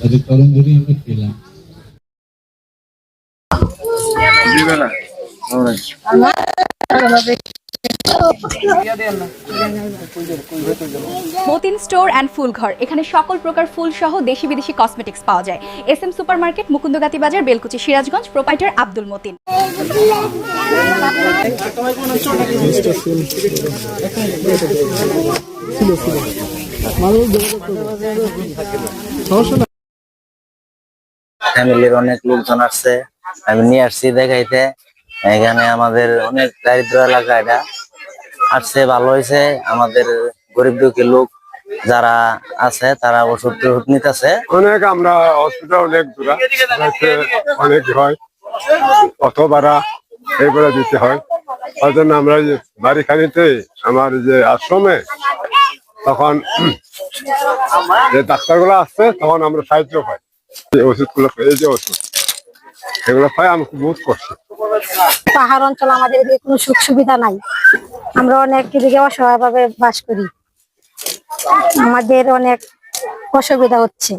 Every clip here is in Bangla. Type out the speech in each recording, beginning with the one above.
তাদের তরুণ ধরে আমরা পেলাম মতিন স্টোর অ্যান্ড ফুলঘর এখানে সকল প্রকার ফুল সহ দেশি বিদেশি কসমেটিক্স পাওয়া যায়। S M super market Mukundagati বাজার বেলকুচি সিরাজগঞ্জ প্রোপাইটার আব্দুল মতিন। ফ্যামিলির অনেক লোকজন আসছে। আমি নিয়ে আসছি দেখাইতে। এখানে আমাদের অনেক দারিদ্র এলাকা এটা। আসছে, ভালো হয়েছে আমাদের গরিব দুঃখী লোক যারা আছে, তারা ওষুধ টষুধ নিতেছে। অনেক আমরা হসপিটাল অনেক দূরা। অনেক হয়। অত ভাড়া এইগুলো দিতে হয়। ওই জন্য আমরা যে বাড়ি খানিতে আমার যে আশ্রমে তখন যে ডাক্তারগুলো আসছে তখন আমরা সাহায্য পাই। এই ওষুধগুলো এই যে ওষুধ এগুলো পাই আমি খুব বোধ করছি। পাহাড় অঞ্চল আমাদের এদিকে কোনো সুখ সুবিধা নাই। আমরা অনেক এদিকে অসহায় ভাবে বাস করি। আমাদের অনেক অসুবিধা হচ্ছে।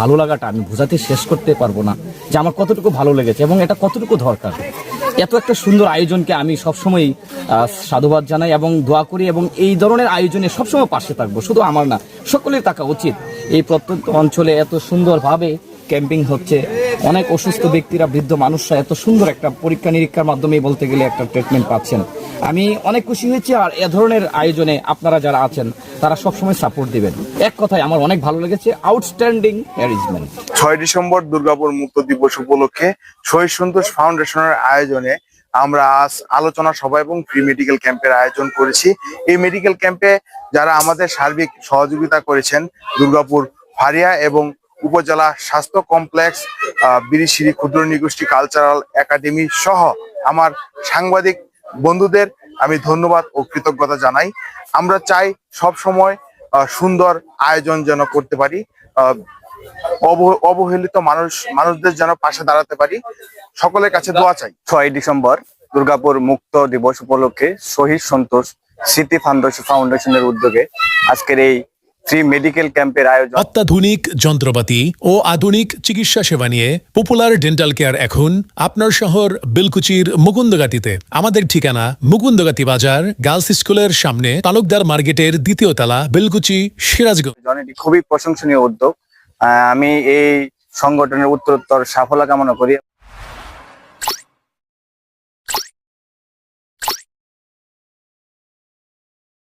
ভালো লাগাটা আমি বোঝাতে শেষ করতে পারব না যে আমার কতটুকু ভালো লেগেছে এবং এটা কতটুকু দরকার। এত একটা সুন্দর আয়োজনকে আমি সবসময় আহ, সাধুবাদ জানাই এবং দোয়া করি এবং এই ধরনের আয়োজনে সবসময় পাশে থাকব। শুধু আমার না সকলের থাকা উচিত। এই প্রত্যন্ত অঞ্চলে এত সুন্দরভাবে ক্যাম্পিং হচ্ছে। অনেক অসুস্থ ব্যক্তিরা, বৃদ্ধ মানুষরা এত সুন্দর একটা পরীক্ষা নিরীক্ষার মাধ্যমে বলতে গেলে একটা ট্রিটমেন্ট পাচ্ছেন। আমি অনেক খুশি হয়েছি আর এ ধরনের আয়োজনে আপনারা যারা আছেন, তারা সবসময় সাপোর্ট দিবেন। এক কথায় আমার অনেক ভালো লেগেছে। আউটস্ট্যান্ডিং অ্যারেঞ্জমেন্ট ছয় ডিসেম্বর দুর্গাপুর মুক্ত দিবস উপলক্ষে শহীদ সন্তোষ ফাউন্ডেশনের আয়োজনে আমরা আজ আলোচনা সভা এবং ফ্রি মেডিকেল ক্যাম্পের আয়োজন করেছি। এই মেডিকেল ক্যাম্পে যারা আমাদের সার্বিক সহযোগিতা করেছেন, দুর্গাপুর, ফারিয়া এবং উপজেলা স্বাস্থ্য কমপ্লেক্স বিরিশিরি ক্ষুদ্র নিগোষ্ঠী কালচারাল একাডেমি সহ আমার সাংবাদিক বন্ধুদের আমি ধন্যবাদ ও কৃতজ্ঞতা জানাই। আমরা চাই সব সময় সুন্দর আয়োজন যেন করতে পারি অবহেলিত মানুষ, মানুষদের যেন পাশে দাঁড়াতে পারি। সকলের কাছে দোয়া চাই। ছয় ডিসেম্বর দুর্গাপুর মুক্ত দিবস উপলক্ষে শহীদ সন্তোষ স্মৃতি ফাউন্ডেশন ফাউন্ডেশনের উদ্যোগে আজকের এই মেডিকেল ক্যাম্পের আয়োজন। অত্যাধুনিক যন্ত্রপাতি ও আধুনিক চিকিৎসা সেবা নিয়ে পপুলার ডেন্টাল কেয়ার এখন আপনার শহর বেলকুচির মুকুন্দগাতিতে। আমাদের ঠিকানা মুকুন্দগাতি বাজার গার্লস স্কুলের সামনে তালুকদার মার্কেটের দ্বিতীয় তলা বেলকুচি সিরাজগঞ্জ। খুবই প্রশংসনীয় উদ্যোগ। আহ, আমি এই সংগঠনের উত্তরোত্তর সাফল্য কামনা করি।